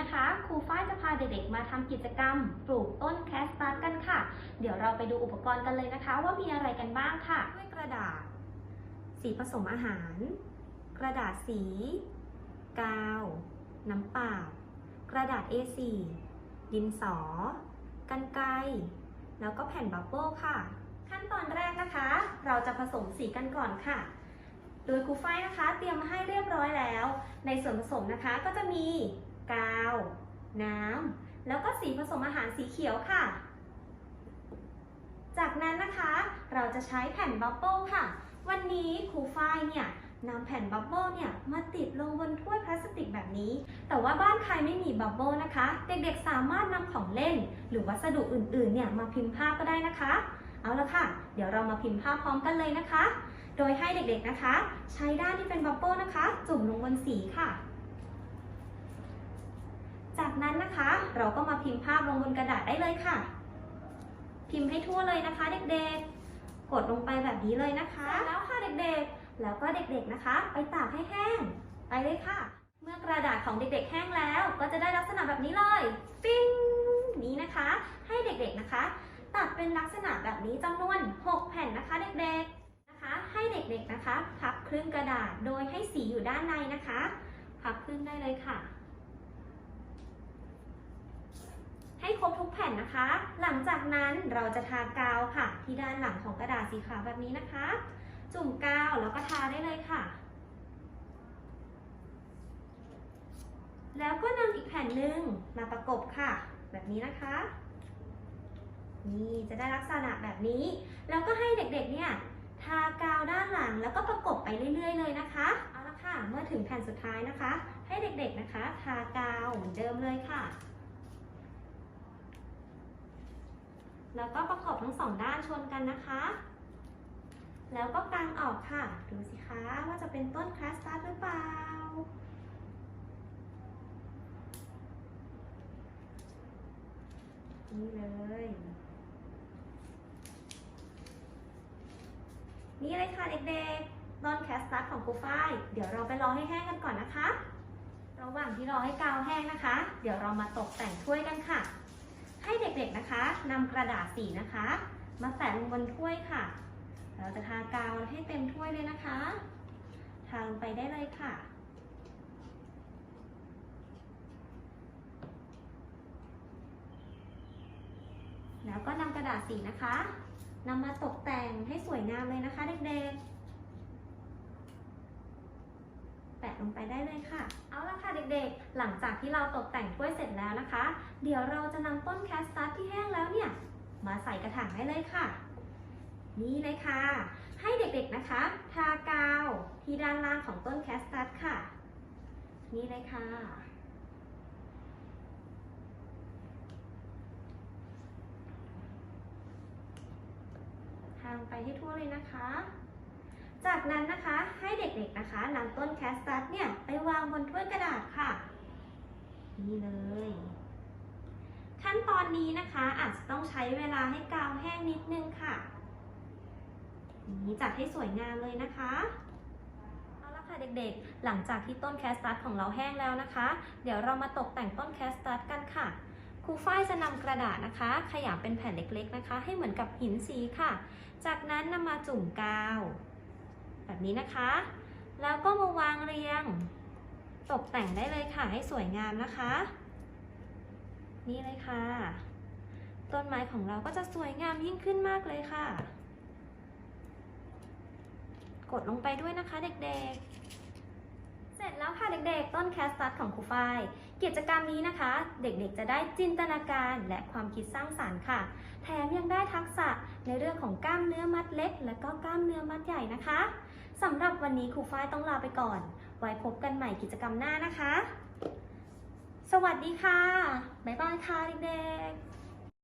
นะคะครูฝ้ายจะพาเด็กๆ มาทำกิจกรรม ปลูกต้นแคสตัสกันค่ะ เดี๋ยวเราไปดูอุปกรณ์กันเลยนะคะ ว่ามีอะไรกันบ้างค่ะ ด้วยกระดาษ สีผสมอาหาร กระดาษสี กาว น้ำเปล่ากระดาษ A4 ดินสอ กันไกรแล้วก็แผ่นบับเบิ้ลค่ะ ขั้นตอนแรกนะคะ เราจะผสมสีกันก่อนค่ะ โดยครูฝ้ายนะคะ เตรียมมาให้เรียบร้อยแล้ว ในส่วนผสมนะคะก็จะมีกาว น้ำแล้วก็สีผสมอาหารสีเขียวค่ะ จากนั้นนะคะเราจะใช้แผ่นบับเบิ้ลค่ะ วันนี้ครูฝ้ายเนี่ยนำแผ่นบับเบิ้ลเนี่ยมาติดลงบนถ้วยพลาสติกแบบนี้ แต่ว่าบ้านใครไม่มีบับเบิ้ลนะคะ เด็กๆสามารถนำของเล่น หรือวัสดุอื่นๆเนี่ยมาพิมพ์ภาพก็ได้นะคะ เอาละค่ะ เดี๋ยวเรามาพิมพ์ภาพพร้อมกันเลยนะคะ โดยให้เด็กๆนะคะ ใช้ด้านที่เป็นบับเบิ้ลนะคะ จุ่มลงบนสีค่ะ จากนั้นนะคะ เราก็มาพิมพ์ภาพลงบนกระดาษได้เลยค่ะ พิมพ์ให้ทั่วเลยนะคะเด็กๆ กดลงไปแบบนี้เลยนะคะ แล้วค่ะเด็กๆ แล้วก็เด็กๆนะคะ ไปตากให้แห้ง ไปเลยค่ะ เมื่อกระดาษของเด็กๆ แห้งแล้ว ก็จะได้ลักษณะแบบนี้เลย ปิ้งนี้นะคะ ให้เด็กๆนะคะ ตัดเป็นลักษณะแบบนี้จำนวน 6 แผ่นนะคะเด็กๆ ให้เด็กๆนะคะ พับครึ่งกระดาษโดยให้สีอยู่ด้านในนะคะ พับครึ่งได้เลยค่ะ ให้ครบทุกแผ่นนะคะ หลังจากนั้นเราจะทากาวค่ะ ที่ด้านหลังของกระดาษสีขาวแบบนี้นะคะ จุ่มกาวแล้วก็ทาได้เลยค่ะ แล้วก็นำอีกแผ่นหนึ่งมาประกบค่ะ แบบนี้นะคะนี่จะได้ลักษณะแบบนี้ แล้วก็ให้เด็กๆเนี่ยทากาว แล้วก็ประกบไปเรื่อย ๆ เลยนะคะเอาละค่ะเมื่อถึงแผ่นสุดท้ายนะคะ ให้เด็กๆนะคะทากาวเหมือนเดิมเลยค่ะ แล้วก็ประกบทั้งสองด้านชนกันนะคะ แล้วก็กางออกค่ะ ดูสิคะว่าจะเป็นต้นคลาสตัสหรือเปล่านี่เลย นี่เลยค่ะเด็กๆ ต้นแคสตัสของครูฝ้าย เดี๋ยวเราไปรอให้แห้งกันก่อนนะคะ ระหว่างที่รอให้กาวแห้งนะคะ เดี๋ยวเรามาตกแต่งถ้วยกันค่ะ ให้เด็กๆนะคะนำกระดาษสีนะคะ มาแปะลงบนถ้วยค่ะ เราจะทากาวให้เต็มถ้วยเลยนะคะ ทาลงไปได้เลยค่ะแล้วก็นำกระดาษสีนะคะ นำมาตกแต่งให้สวยงามเลยนะคะเด็กๆ แปะลงไปได้เลยค่ะ เอาละค่ะเด็กๆ หลังจากที่เราตกแต่งถ้วยเสร็จแล้วนะคะ เดี๋ยวเราจะนำต้นแคสตัสที่แห้งแล้วเนี่ย มาใส่กระถางได้เลยค่ะ นี่เลยค่ะ ให้เด็กๆนะคะ ทากาวที่ด้านล่างของต้นแคสตัสค่ะ นี่เลยค่ะ ทางไปให้ทั่วเลยนะคะ จากนั้นนะคะให้เด็กๆนะคะนำต้นแคสตัสเนี่ยไปวางบนถ้วยกระดาษค่ะ นี่เลย ขั้นตอนนี้นะคะอาจจะต้องใช้เวลาให้กาวแห้งนิดนึงค่ะนี่จัดให้สวยงามเลยนะคะเอาละค่ะเด็กๆ หลังจากที่ต้นแคสตัสของเราแห้งแล้วนะคะ เดี๋ยวเรามาตกแต่งต้นแคสตัสกันค่ะ ครูฝ้ายจะนำกระดาษนะคะ ขยำเป็นแผ่นเล็กๆนะคะ ให้เหมือนกับหินสีค่ะ จากนั้นนำมาจุ่มกาว แบบนี้นะคะ แล้วก็มาวางเรียง ตกแต่งได้เลยค่ะให้สวยงามนะคะ นี่เลยค่ะ ต้นไม้ของเราก็จะสวยงามยิ่งขึ้นมากเลยค่ะ กดลงไปด้วยนะคะเด็กๆ เสร็จแล้วค่ะเด็กๆ ต้นแคสตัสของครูฝ้าย กิจกรรมนี้นะคะ เด็กๆจะได้จินตนาการและความคิดสร้างสารรค์ค่ะ แถมยังได้ทักษะในเรื่องของกล้ามเนื้อมัดเล็ก และก็กล้ามเนื้อมัดใหญ่นะคะสำหรับวันนี้ครูฝ้ายต้องลาไปก่อน ไว้พบกันใหม่กิจกรรมหน้านะคะ สวัสดีค่ะ บ๊ายบายค่ะเด็กๆ